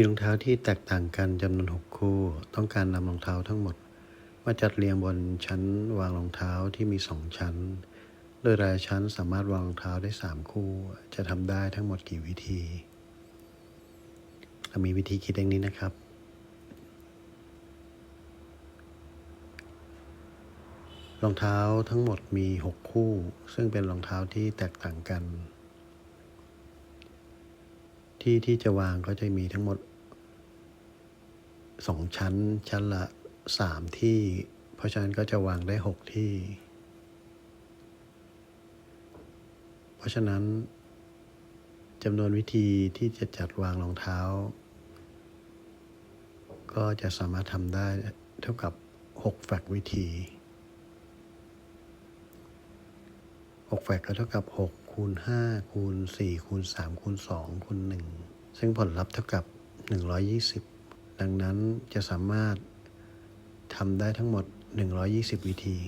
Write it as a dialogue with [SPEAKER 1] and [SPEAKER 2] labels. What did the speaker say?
[SPEAKER 1] มีรองเท้าที่แตกต่างกันจำนวน 6 คู่ ต้องการนำรองเท้าทั้งหมด มาจัดเรียงบนชั้นวางรองเท้าที่มี 2 ชั้น โดยรายชั้นสามารถวางรองเท้าได้ 3 คู่ จะทำได้ทั้งหมดกี่วิธี เรามีวิธีคิดอย่างนี้นะครับ รองเท้าทั้งหมดมี 6 คู่ ซึ่งเป็นรองเท้าที่แตกต่างกัน ที่ที่จะวางก็จะมีทั้งหมด 2 ชั้น ชั้นละ 3 ที่ เพราะฉะนั้นก็จะวางได้ 6 ที่ เพราะฉะนั้นจำนวนวิธีที่จะจัดวางรองเท้า ก็จะสามารถทำได้เท่ากับ 6 แฟกวิธี 6แฟกก็เท่ากับ 6 คูณ 5 คูณ 4 คูณ 3 คูณ 2 คูณ 1 ซึ่งผลลัพธ์เท่ากับ 120 ดังนั้นจะสามารถทำได้ทั้งหมด 120 วิธี